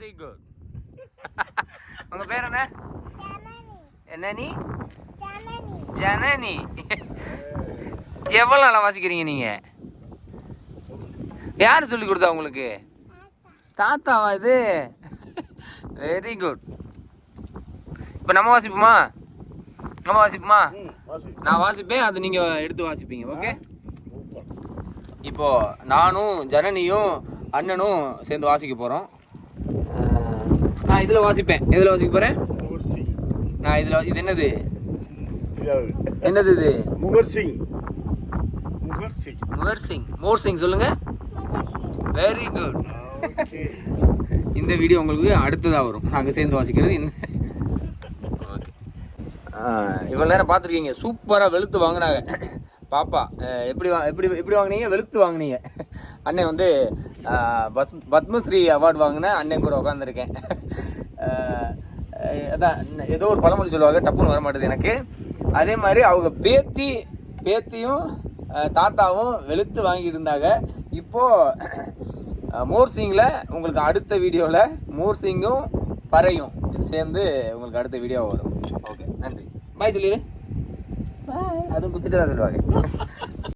Very good உங்க பேர் என்ன? என்ன நீ ஜனனி. எவ்வளோ நல்லா வாசிக்கிறீங்க நீங்க? யார் சொல்லி கொடுத்தா உங்களுக்கு? தாத்தாவா இது? வெரி குட் இப்போ நம்ம வாசிப்போமா? நம்ம வாசிப்போமா? நான் வாசிப்பேன் அது நீங்க எடுத்து வாசிப்பீங்க ஓகே இப்போ நானும் ஜனனியும் அண்ணனும் சேர்ந்து வாசிக்க போறோம். நான் இதுல வாசிப்பேன். எதுல வாசிக்க சிங் நான் இதுல இது என்னது? என்னது இது? முகர் சிங் முகர் சிங் முகர் சிங் மோர் சிங் சொல்லுங்க வெரி குட் ஓகே. இந்த வீடியோ உங்களுக்கு அடுத்ததாக வரும். நாங்கள் சேர்ந்து வாசிக்கிறது இந்த ஓகே. இவ்வளோ நேரம் பார்த்துருக்கீங்க. சூப்பராக வெளுத்து வாங்கினாங்க. பாப்பா எப்படி வா எப்படி எப்படி வாங்குனீங்க? வெளுத்து வாங்குனீங்க. அண்ணன் வந்து பஸ் பத்மஸ்ரீ அவார்டு வாங்கின அண்ணன் கூட உட்காந்துருக்கேன் அதான் ஏதோ ஒரு பழமொழி சொல்லுவாங்க டப்புன்னு வர மாட்டேது எனக்கு. அதே மாதிரி அவங்க பேத்தி பேத்தியும் தாத்தாவும் வெளுத்து வாங்கிட்டு இருந்தாங்க. இப்போது மோர்சிங்கில் உங்களுக்கு அடுத்த வீடியோவில் மோர்சிங்கும் பறையும் சேர்ந்து உங்களுக்கு அடுத்த வீடியோ வரும். ஓகே நன்றி. பாய் சொல்லிடு பாய் அதுவும் குச்சிட்டு தான் சொல்லுவாங்க.